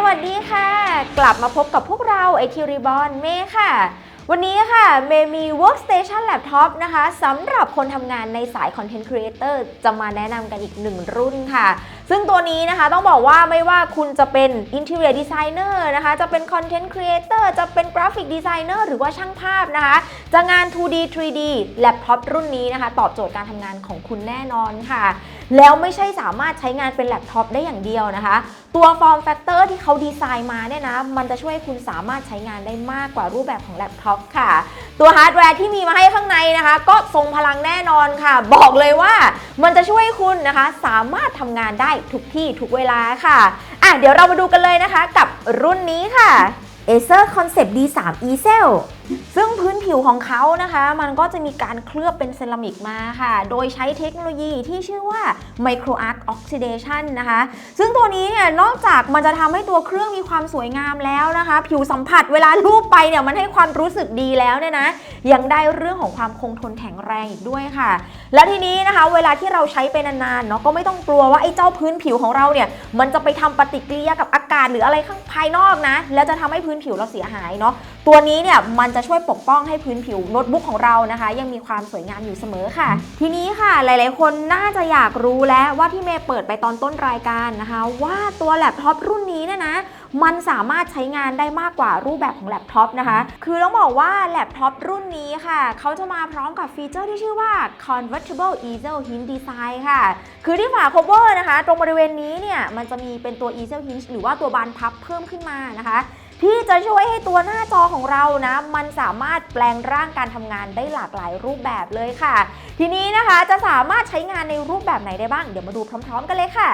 สวัสดีค่ะ กลับมาพบกับพวกเราไอทีรีบอนเมย์ค่ะ วันนี้ค่ะ เมย์มี Workstation Laptop นะคะสำหรับคนทำงานในสาย Content Creator จะมาแนะนำกันอีกหนึ่งรุ่นค่ะ ซึ่งตัวนี้นะคะต้องบอกว่าไม่ว่าคุณจะเป็น Interior Designer นะคะ จะเป็น Content Creator จะเป็น Graphic Designer หรือว่าช่างภาพนะคะ จะงาน 2D 3D แล็ปท็อปรุ่นนี้นะคะ ตอบโจทย์การทำงานของคุณแน่นอนค่ะ แล้วไม่ใช่สามารถใช้งานเป็นแล็ปท็อปได้อย่างเดียวนะคะ ตัว Form Factor ที่เขาดีไซน์มาเนี่ยนะ มันจะช่วยให้คุณสามารถใช้งานได้มากกว่ารูปแบบของแล็ปท็อปค่ะ ตัวฮาร์ดแวร์ที่มีมาให้ข้างในนะคะ ก็ทรงพลังแน่นอนค่ะ บอกเลยว่ามันจะช่วยคุณนะคะ สามารถทำงานได้ทุกที่ทุกเวลาค่ะอะ เดี๋ยวเรามาดูกันเลยนะคะกับรุ่นนี้ค่ะ Acer Concept D3 e c e l ซึ่งพื้นผิวของเขานะคะ มันก็จะมีการเคลือบเป็นเซรามิกมาค่ะ โดยใช้เทคโนโลยีที่ชื่อว่า Micro Arc Oxidation นะคะ ซึ่งตัวนี้เนี่ยนอกจากมันจะทำให้ตัวเครื่องมีความสวยงามแล้วนะคะ ผิวสัมผัสเวลาลูบไปเนี่ยมันให้ความรู้สึกดีแล้วเนี่ยนะ ยังได้เรื่องของความคงทนแข็งแรงอีกด้วยค่ะ แล้วทีนี้นะคะ เวลาที่เราใช้ไปนานๆเนาะก็ไม่ต้องกลัวว่าไอ้เจ้าพื้นผิวของเราเนี่ยมันจะไปทำปฏิกิริยากับอากาศหรืออะไรข้างภายนอกนะ แล้วจะทำให้พื้นผิวเราเสียหายเนาะ ตัวนี้เนี่ยมันจะช่วยปกป้องให้พื้นผิวโน้ตบุ๊กของเรานะคะ ยังมีความสวยงามอยู่เสมอค่ะ ทีนี้ค่ะหลายๆ คนน่าจะอยากรู้แล้วว่าที่เมย์เปิดไปตอนต้นรายการนะคะ ว่าตัวแล็ปท็อปรุ่นนี้เนี่ยนะมันสามารถใช้งานได้มากกว่ารูปแบบของแล็ปท็อปนะคะ คือต้องบอกว่าแล็ปท็อปรุ่นนี้ค่ะ เขาจะมาพร้อมกับฟีเจอร์ที่ชื่อว่า convertible easel hinge design ค่ะ คือที่ฝา cover นะคะ ตรงบริเวณนี้เนี่ยมันจะมีเป็นตัว easel hinge หรือว่าตัวบานพับเพิ่มขึ้นมานะคะ ที่จะช่วยให้ตัวหน้าจอของเรานะ มันสามารถแปลงร่างการทำงานได้หลากหลายรูปแบบเลยค่ะ ทีนี้นะคะจะสามารถใช้งานในรูปแบบไหนได้บ้าง เดี๋ยวมาดูพร้อม ๆ กันเลยค่ะ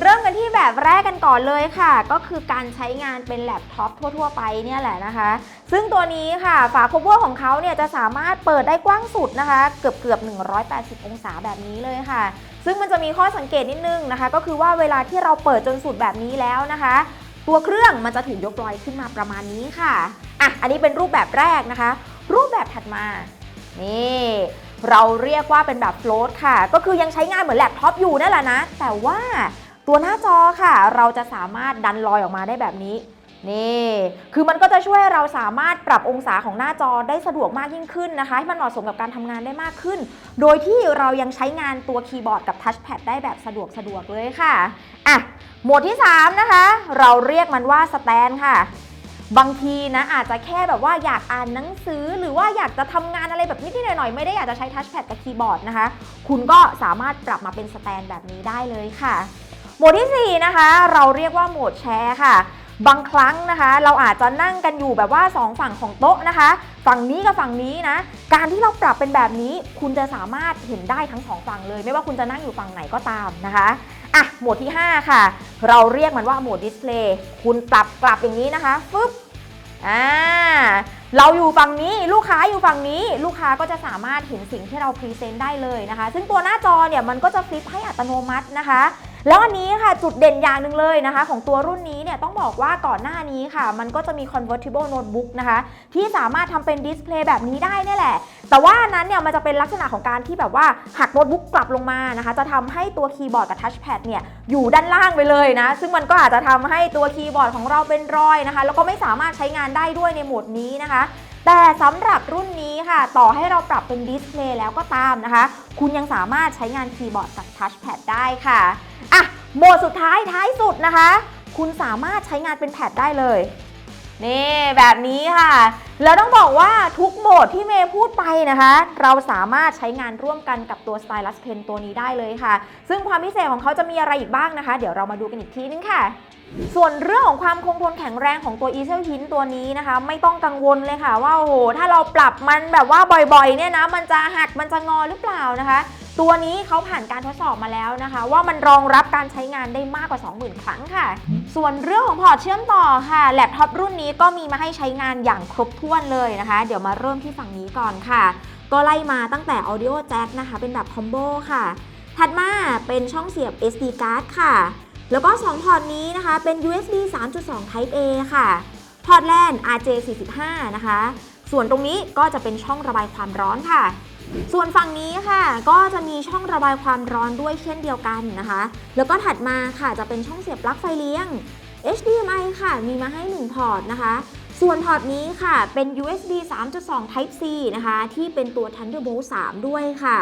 เริ่มกันที่แบบแรกกันก่อนเลยค่ะ ก็คือการใช้งานเป็นแล็ปท็อปทั่ว ๆ ไปเนี่ยแหละนะคะ ซึ่งตัวนี้ค่ะฝา cover ของเขาเนี่ยจะสามารถเปิดได้กว้างสุดนะคะ เกือบเกือบ180 องศาแบบนี้เลยค่ะ ซึ่งมันจะมีข้อสังเกตนิดนึงนะคะ ก็คือว่าเวลาที่เราเปิดจนสุดแบบนี้แล้วนะคะ ตัวเครื่องมันจะถูกยกลอยขึ้นมาประมาณนี้ค่ะอะอันนี้เป็นรูปแบบแรกนะคะ รูปแบบถัดมา นี่เราเรียกว่าเป็นแบบโฟลตค่ะ ก็คือยังใช้งานเหมือนแล็ปท็อปอยู่นั่นแหละนะ แต่ว่าตัวหน้าจอค่ะ เราจะสามารถดันลอยออกมาได้แบบนี้ นี่ คือมันก็จะช่วยเราสามารถปรับองศาของหน้าจอได้สะดวกมากยิ่งขึ้นนะคะ ให้มันเหมาะสมกับการทำงานได้มากขึ้น โดยที่เรายังใช้งานตัวคีย์บอร์ดกับทัชแพดได้แบบสะดวกสะดวกเลยค่ะ อะ โหมดที่ 3 นะคะ เราเรียกมันว่าสแตนค่ะ บางทีนะอาจจะแค่แบบว่าอยากอ่านหนังสือ หรือว่าอยากจะทำงานอะไรแบบนิดๆหน่อยๆ ไม่ได้อยากจะใช้ทัชแพดกับคีย์บอร์ดนะคะ คุณก็สามารถปรับมาเป็นสแตนแบบนี้ได้เลยค่ะ โหมดทีสี่4นะคะ เราเรียกว่าโหมดแชร์ค่ะ บางครั้งนะคะ เราอาจจะนั่งกันอยู่แบบว่า 2 ฝั่งของโต๊ะนะคะ ฝั่งนี้กับฝั่งนี้นะ การที่เราปรับเป็นแบบนี้ คุณจะสามารถเห็นได้ทั้งสองฝั่งเลย ไม่ว่าคุณจะนั่งอยู่ฝั่งไหนก็ตามนะคะอะโหมดที่ 5 ค่ะ เราเรียกมันว่าโหมดดิสเพลย์คุณปรับกลับอย่างนี้นะคะฟึบอ่าเราอยู่ฝั่งนี้ลูกค้าอยู่ฝั่งนี้ ลูกค้าก็จะสามารถเห็นสิ่งที่เราพรีเซนต์ได้เลยนะคะ ซึ่งตัวหน้าจอเนี่ยมันก็จะฟลิปให้อัตโนมัตินะคะ แล้วอันนี้ค่ะจุดเด่นอย่างหนึ่งเลยนะคะ ของตัวรุ่นนี้เนี่ยต้องบอกว่าก่อนหน้านี้ค่ะ มันก็จะมี convertible notebook นะคะ ที่สามารถทำเป็นดิสเพลย์แบบนี้ได้นี่แหละ แต่ว่านั้นเนี่ยมันจะเป็นลักษณะของการที่แบบว่าหักโน้ตบุ๊กกลับลงมานะคะ จะทำให้ตัวคีย์บอร์ดกับทัชแพดเนี่ยอยู่ด้านล่างไปเลยนะ ซึ่งมันก็อาจจะทำให้ตัวคีย์บอร์ดของเราเป็นรอยนะคะ แล้วก็ไม่สามารถใช้งานได้ด้วยในโหมดนี้นะคะแต่สำหรับรุ่นนี้ค่ะ ต่อให้เราปรับเป็นดิสเพลย์แล้วก็ตามนะคะ คุณยังสามารถใช้งานคีย์บอร์ดกับทัชแพดได้ค่ะ โหมดสุดท้ายท้ายสุดนะคะ คุณสามารถใช้งานเป็นแพดได้เลยนี่แบบนี้ค่ะ แล้วต้องบอกว่าทุกโหมดที่เมย์พูดไปนะคะ เราสามารถใช้งานร่วมกันกับตัว Stylus Pen ตัวนี้ได้เลยค่ะ ซึ่งความพิเศษของเขาจะมีอะไรอีกบ้างนะคะ เดี๋ยวเรามาดูกันอีกทีนึงค่ะ ส่วนเรื่องของความคงทนแข็งแรงของตัว e c e l h i n ตัวนี้นะคะ ไม่ต้องกังวลเลยค่ะ ว่าโอ้โหถ้าเราปรับมันแบบว่าบ่อยๆ เนี่ยนะ มันจะหักมันจะงอหรือเปล่านะคะ ตัวนี้เขาผ่านการทดสอบมาแล้วนะคะ ว่ามันรองรับการใช้งานได้มากกว่า 20,000 ครั้งค่ะ ส่วนเรื่องของพอร์ตเชื่อมต่อค่ะแล็ปท็อปรุ่นนี้ก็มีมาให้ใช้งานอย่างครบถ้วนเลยนะคะ เดี๋ยวมาเริ่มที่ฝั่งนี้ก่อนค่ะ ก็ไล่มาตั้งแต่ Audio Jack นะคะ เป็นแบบคอมโบค่ะ ถัดมาเป็นช่องเสียบ SD card ค่ะ แล้วก็ 2 พอร์ตนี้นะคะเป็น USB 3.2 Type A ค่ะ พอร์ตแลน RJ45 นะคะ ส่วนตรงนี้ก็จะเป็นช่องระบายความร้อนค่ะ ส่วนฝั่งนี้ค่ะ ก็จะมีช่องระบายความร้อนด้วยเช่นเดียวกันนะคะ แล้วก็ถัดมาค่ะจะเป็นช่องเสียบปลั๊กไฟเลี้ยง HDMI ค่ะ มีมาให้ 1 พอร์ตนะคะ ส่วนพอร์ตนี้ค่ะเป็น USB 3.2 Type C นะคะ ที่เป็นตัว Thunderbolt 3 ด้วยค่ะ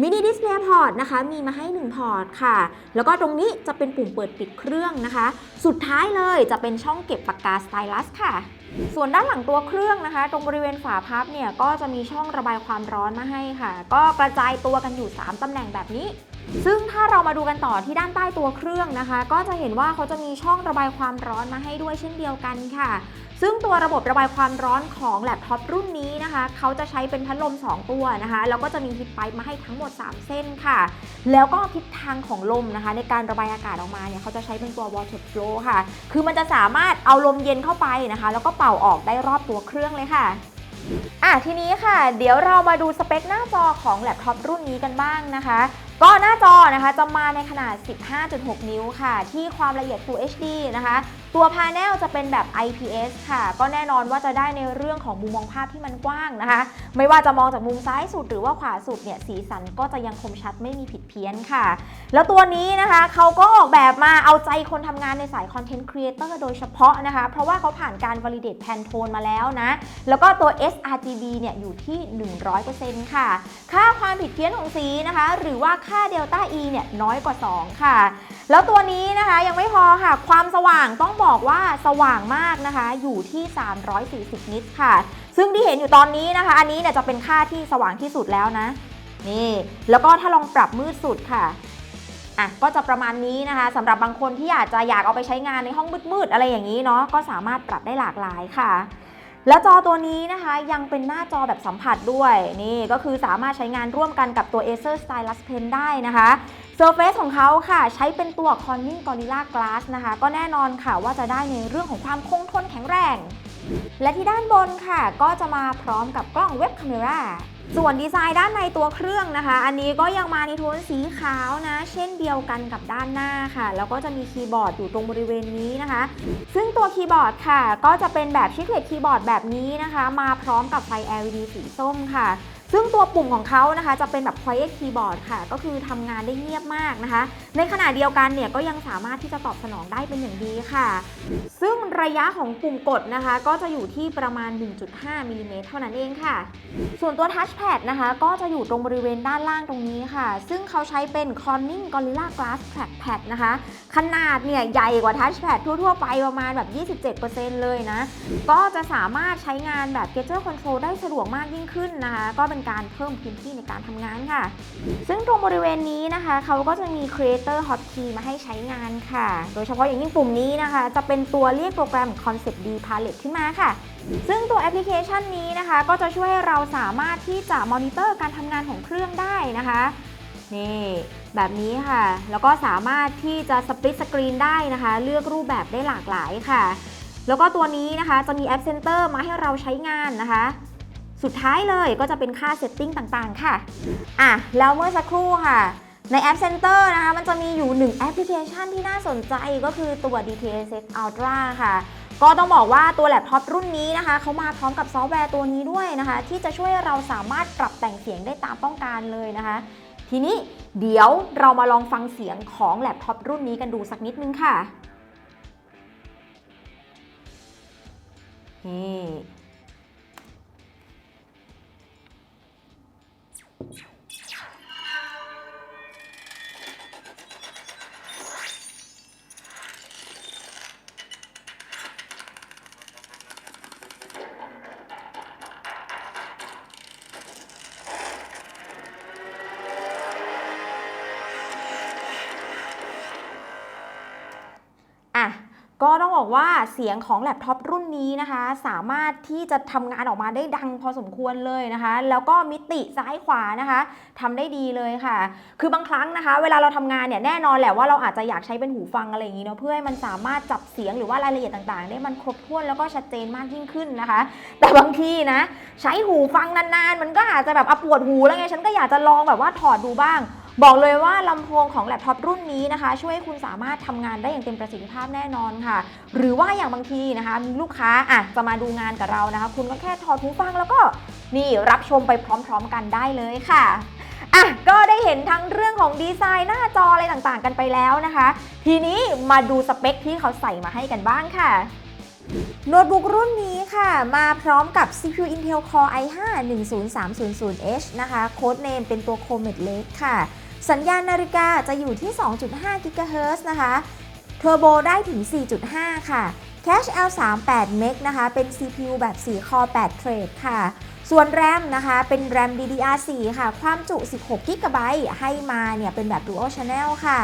Mini Display Port นะคะมีมาให้ 1 พอร์ตค่ะ แล้วก็ตรงนี้จะเป็นปุ่มเปิดปิดเครื่องนะคะ สุดท้ายเลยจะเป็นช่องเก็บปากกาสไตลัสค่ะ ส่วนด้านหลังตัวเครื่องนะคะ ตรงบริเวณฝาพับเนี่ยก็จะมีช่องระบายความร้อนมาให้ค่ะ ก็กระจายตัวกันอยู่ 3ตำแหน่งแบบนี้ซึ่งถ้าเรามาดูกันต่อที่ด้านใต้ตัวเครื่องนะคะ ก็จะเห็นว่าเขาจะมีช่องระบายความร้อนมาให้ด้วยเช่นเดียวกันค่ะ ซึ่งตัวระบบระบายความร้อนของแล็ปท็อปรุ่นนี้นะคะเขาจะใช้เป็นพัดลม 2 ตัวนะคะแล้วก็จะมีฮิตไปมาให้ทั้งหมด 3 เส้นค่ะ แล้วก็ทิศทางของลมนะคะ ในการระบายอากาศออกมาเนี่ยเขาจะใช้เป็นตัว water flow ค่ะ คือมันจะสามารถเอาลมเย็นเข้าไปนะคะ แล้วก็เป่าออกได้รอบตัวเครื่องเลยค่ะอะทีนี้ค่ะ เดี๋ยวเรามาดูสเปคหน้าจอของแล็ปท็อปรุ่นนี้กันบ้างนะคะ ก็หน้าจอนะคะจะมาในขนาด 15.6 นิ้วค่ะ ที่ความละเอียด Full HD นะคะ ตัวพาเนลจะเป็นแบบ IPS ค่ะ ก็แน่นอนว่าจะได้ในเรื่องของมุมมองภาพที่มันกว้างนะคะ ไม่ว่าจะมองจากมุมซ้ายสุดหรือว่าขวาสุดเนี่ยสีสันก็จะยังคมชัดไม่มีผิดเพี้ยนค่ะ แล้วตัวนี้นะคะเขาก็ออกแบบมาเอาใจคนทำงานในสายคอนเทนต์ครีเอเตอร์โดยเฉพาะนะคะ เพราะว่าเขาผ่านการ validate Pantone มาแล้วนะ แล้วก็ตัว sRGB เนี่ยอยู่ที่ 100%ค่ะ ค่าความผิดเพี้ยนของสีนะคะ หรือว่าค่าเดลต้า E เนี่ยน้อยกว่า 2 ค่ะ แล้วตัวนี้นะคะยังไม่พอค่ะ ความสว่างต้องบอกว่าสว่างมากนะคะ อยู่ที่ 340 นิตค่ะ ซึ่งที่เห็นอยู่ตอนนี้นะคะ อันนี้เนี่ยจะเป็นค่าที่สว่างที่สุดแล้วนะ นี่ แล้วก็ถ้าลองปรับมืดสุดค่ะอะก็จะประมาณนี้นะคะสำหรับบางคนที่อยากจะอยากเอาไปใช้งานในห้องมืดๆอะไรอย่างนี้เนาะก็สามารถปรับได้หลากหลายค่ะ แล้วจอตัวนี้นะคะยังเป็นหน้าจอแบบสัมผัสด้วยนี่ก็คือสามารถใช้งานร่วมกันกับตัว Acer Stylus Pen ได้นะคะ Surface ของเขาค่ะ ใช้เป็นตัว Corning Gorilla Glass นะคะ ก็แน่นอนค่ะว่าจะได้ในเรื่องของความคงทนแข็งแรง และที่ด้านบนค่ะ ก็จะมาพร้อมกับกล้องเว็บ Camera ส่วนดีไซน์ด้านในตัวเครื่องนะคะ อันนี้ก็ยังมาในโทนสีขาวนะ เช่นเดียวกันกับด้านหน้าค่ะ แล้วก็จะมีคีย์บอร์ดอยู่ตรงบริเวณนี้นะคะ ซึ่งตัวคีย์บอร์ดค่ะ ก็จะเป็นแบบชิคเลตคีย์บอร์ดแบบนี้นะคะ มาพร้อมกับไฟ LED สีส้มค่ะ ซึ่งตัวปุ่มของเขานะคะจะเป็นแบบ quiet keyboard ค่ะ ก็คือทำงานได้เงียบมากนะคะ ในขณะเดียวกันเนี่ยก็ยังสามารถที่จะตอบสนองได้เป็นอย่างดีค่ะ ซึ่งระยะของปุ่มกดนะคะ ก็จะอยู่ที่ประมาณ 1.5มิลลิเมตรเท่านั้นเองค่ะ ส่วนตัว touchpad นะคะ ก็จะอยู่ตรงบริเวณด้านล่างตรงนี้ค่ะ ซึ่งเขาใช้เป็น Corning Gorilla Glass Trackpad นะคะ ขนาดเนี่ยใหญ่กว่า touchpad ทั่วๆ ไปประมาณแบบ 27%เลยนะ ก็จะสามารถใช้งานแบบ gesture control ได้สะดวกมากยิ่งขึ้นนะคะ ก็เป็นการเพิ่มพื้นที่ในการทำงานค่ะ ซึ่งตรงบริเวณนี้นะคะเขาก็จะมี creator hotkey มาให้ใช้งานค่ะ โดยเฉพาะอย่างยิ่งปุ่มนี้นะคะ จะเป็นตัวเรียกโปรแกรม concept D palette ขึ้นมาค่ะ ซึ่งตัวแอปพลิเคชันนี้นะคะ ก็จะช่วยให้เราสามารถที่จะมอนิเตอร์การทำงานของเครื่องได้นะคะนี่แบบนี้ค่ะ แล้วก็สามารถที่จะสปริตสกรีนได้นะคะ เลือกรูปแบบได้หลากหลายค่ะ แล้วก็ตัวนี้นะคะจะมีแอปเซนเตอร์มาให้เราใช้งานนะคะ สุดท้ายเลยก็จะเป็นค่าเซตติ้งต่างๆ ค่ะ อะ แล้วเมื่อสักครู่ค่ะ ในแอป Center นะคะ มันจะมีอยู่หนึ่งแอปพลิเคชันที่น่าสนใจก็คือตัว DTS Ultra ค่ะ ก็ต้องบอกว่าตัวแล็ปท็อปรุ่นนี้นะคะเขามาพร้อมกับซอฟต์แวร์ตัวนี้ด้วยนะคะ ที่จะช่วยเราสามารถปรับแต่งเสียงได้ตามต้องการเลยนะคะ ทีนี้เดี๋ยวเรามาลองฟังเสียงของแล็ปท็อปรุ่นนี้กันดูสักนิดนึงค่ะนี่ ก็ต้องบอกว่าเสียงของแล็ปท็อปรุ่นนี้นะคะ สามารถที่จะทำงานออกมาได้ดังพอสมควรเลยนะคะ แล้วก็มิติซ้ายขวานะคะทำได้ดีเลยค่ะ คือบางครั้งนะคะ เวลาเราทำงานเนี่ยแน่นอนแหละว่าเราอาจจะอยากใช้เป็นหูฟังอะไรอย่างนี้เนาะเพื่อให้มันสามารถจับเสียงหรือว่ารายละเอียดต่างๆ ได้มันครบถ้วนแล้วก็ชัดเจนมากยิ่งขึ้นนะคะ แต่บางทีนะ ใช้หูฟังนานๆ มันก็อาจจะแบบอปวดหูแล้วไงฉันก็อยากจะลองแบบว่าถอดดูบ้าง บอกเลยว่าลำโพงของแล็ปท็อปรุ่นนี้นะคะ ช่วยให้คุณสามารถทำงานได้อย่างเต็มประสิทธิภาพแน่นอนค่ะ หรือว่าอย่างบางทีนะคะ มีลูกค้าอะจะมาดูงานกับเรานะคะ คุณก็แค่ถอดหูฟังแล้วก็นี่รับชมไปพร้อม ๆ กันได้เลยค่ะอะก็ได้เห็นทั้งเรื่องของดีไซน์หน้าจออะไรต่างๆ กันไปแล้วนะคะ ทีนี้มาดูสเปคที่เขาใส่มาให้กันบ้างค่ะโน้ตบุ๊กรุ่นนี้ค่ะ มาพร้อมกับ CPU Intel Core i5 10300H นะคะ โค้ดเนมเป็นตัว Comet Lake ค่ะ สัญญาณนาฬิกาจะอยู่ที่ 2.5 GHz นะคะเทอร์โบได้ถึง 4.5 ค่ะ Cache L 3 8เมกนะคะ เป็น CPU แบบ4 Core 8เทรดค่ะ ส่วน RAM นะคะ เป็น RAM DDR4 ค่ะ ความจุ 16 GB ให้มาเนี่ยเป็นแบบ Dual Channel ค่ะ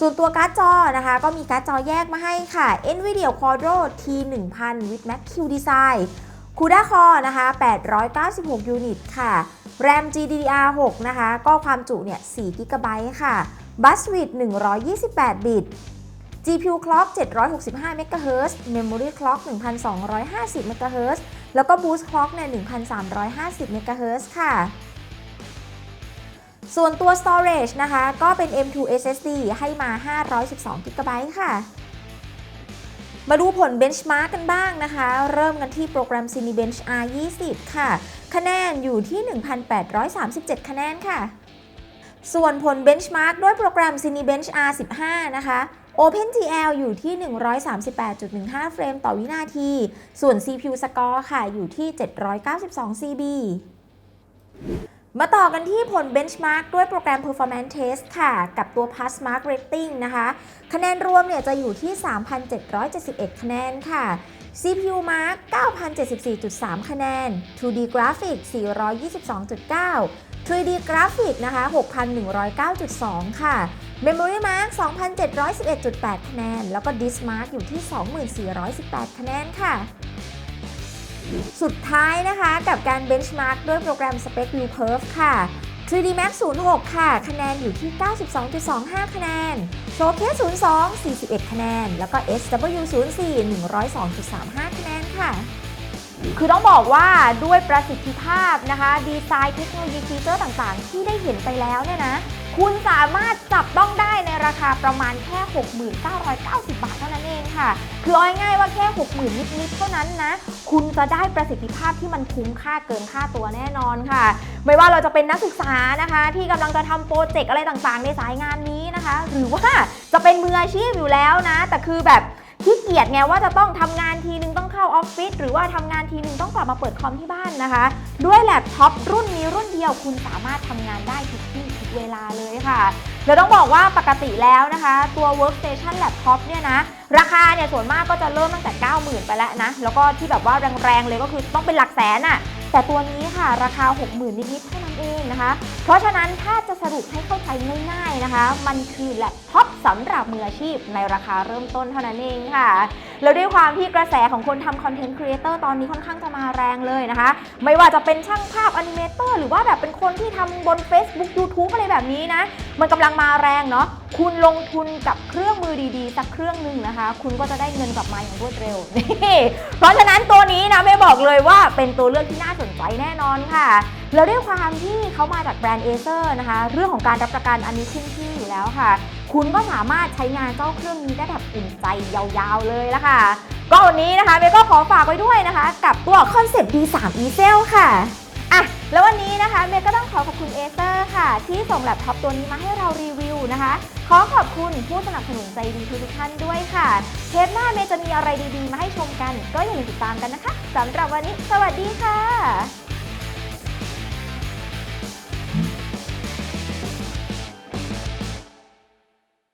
ส่วนตัวการ์ดจอนะคะ ก็มีการ์ดจอแยกมาให้ค่ะ NVIDIA Quadro T1000 with Max Q Design CUDA Core นะคะ 896 ยูนิตค่ะ RAM GDDR6 นะคะ ก็ความจุเนี่ย4 GB ค่ะ Bus Width 128 บิต GPU Clock 765 MHz Memory Clock 1250 MHz แล้วก็ Boost Clock เนี่ย1350 MHz ค่ะ ส่วนตัว Storage นะคะ ก็เป็น M2 SSD ให้มา 512 GB ค่ะ มาดูผล Benchmark กันบ้างนะคะ เริ่มกันที่โปรแกรม Cinebench R20 ค่ะ คะแนนอยู่ที่ 1,837 คะแนนค่ะ ส่วนผล Benchmark ด้วยโปรแกรม Cinebench R15 นะคะ OpenGL อยู่ที่ 138.15 เฟรมต่อวินาที ส่วน CPU Score ค่ะอยู่ที่ 792 CB มาต่อกันที่ผล Benchmark ด้วยโปรแกรม Performance Test ค่ะ กับตัว Passmark Rating นะคะ คะแนนรวมเนี่ยจะอยู่ที่ 3,771 คะแนนค่ะ CPU Mark 9,074.3 คะแนน 2D graphics 422.9 3D graphics นะคะ 6,109.2 ค่ะ Memory Mark 2,711.8 คะแนน แล้วก็ Disk Mark อยู่ที่ 2418 คะแนนค่ะสุดท้ายนะคะกับการ benchmark ด้วยโปรแกรม Spec View Curve ค่ะ 3D Max 06 ค่ะ คะแนนอยู่ที่ 92.25 คะแนน โชว์เคส02 41 คะแนน แล้วก็ SW 04 102.35 คะแนนค่ะ คือต้องบอกว่าด้วยประสิทธิภาพนะคะ ดีไซน์เทคโนโลยีฟีเจอร์ต่างๆ ที่ได้เห็นไปแล้วเนี่ยนะ คุณสามารถจับต้องได้ในราคาประมาณแค่ 6990 บาทเท่านั้นเองค่ะ คือเอาง่ายว่าแค่ 60,000 นิดๆเท่านั้นนะ คุณจะได้ประสิทธิภาพที่มันคุ้มค่าเกินค่าตัวแน่นอนค่ะ ไม่ว่าเราจะเป็นนักศึกษานะคะ ที่กำลังจะทำโปรเจกต์อะไรต่างๆ ในสายงานนี้นะคะ หรือว่าจะเป็นมืออาชีพอยู่แล้วนะ แต่คือแบบ ขี้เกียจไงว่าจะต้องทำงานทีนึงต้องเข้าออฟฟิศหรือว่าทำงานทีนึงต้องกลับมาเปิดคอมที่บ้านนะคะ ด้วยแล็ปท็อปรุ่นนี้รุ่นเดียวคุณสามารถทำงานได้ทุกที่ทุกเวลาเลยค่ะเดี๋ยวต้องบอกว่าปกติแล้วนะคะ ตัว workstation laptop เนี่ยนะ ราคาเนี่ยส่วนมากก็จะเริ่มตั้งแต่ 90,000 ไปแล้วนะ แล้วก็ที่แบบว่าแรงๆ เลยก็คือต้องเป็นหลักแสนอะแต่ตัวนี้ค่ะราคา 60,000 นิดๆเท่านั้นเองนะคะ เพราะฉะนั้นถ้าจะสรุปให้เข้าใจง่ายๆนะคะ มันคือแล็ปท็อป สำหรับมืออาชีพในราคาเริ่มต้นเท่านั้นเองค่ะ แล้วด้วยความที่กระแสของคนทำคอนเทนต์ครีเอเตอร์ตอนนี้ค่อนข้างจะมาแรงเลยนะคะ ไม่ว่าจะเป็นช่างภาพอนิเมเตอร์หรือว่าแบบเป็นคนที่ทำบน Facebook YouTube อะไรแบบนี้นะ มันกำลังมาแรงเนาะคุณลงทุนกับเครื่องมือดีๆ สักเครื่องหนึ่งนะคะ คุณก็จะได้เงินกลับมาอย่างรวดเร็วนี่เพราะฉะนั้นตัวนี้นะไม่บอกเลยว่าเป็นตัวเลือกที่น่าสนใจแน่นอนค่ะแล้วด้วยความที่เขามาจากแบรนด์เอเซอร์นะคะ เรื่องของการรับประกันอันนี้ขึ้นชื่ออยู่แล้วค่ะ คุณก็สามารถใช้งานเจ้าเครื่องนี้ได้แบบอุ่นใจยาวๆเลยละค่ะ ก็วันนี้นะคะเมย์ก็ขอฝากไว้ด้วยนะคะ กับตัวคอนเซปต์ D3 e c e l ค่ะอะ แล้ววันนี้นะคะเมย์ก็ต้องขอขอบคุณเอเซอร์ค่ะ ที่ส่งแล็ปท็อปตัวนี้มาให้เรารีวิวนะคะ ขอขอบคุณผู้สนับสนุนใจดีทุกท่านด้วยค่ะ เทปหน้าเมย์จะมีอะไรดีๆ มาให้ชมกัน ก็อย่าลืมติดตามกันนะคะสำหรับวันนี้ สวัสดีค่ะ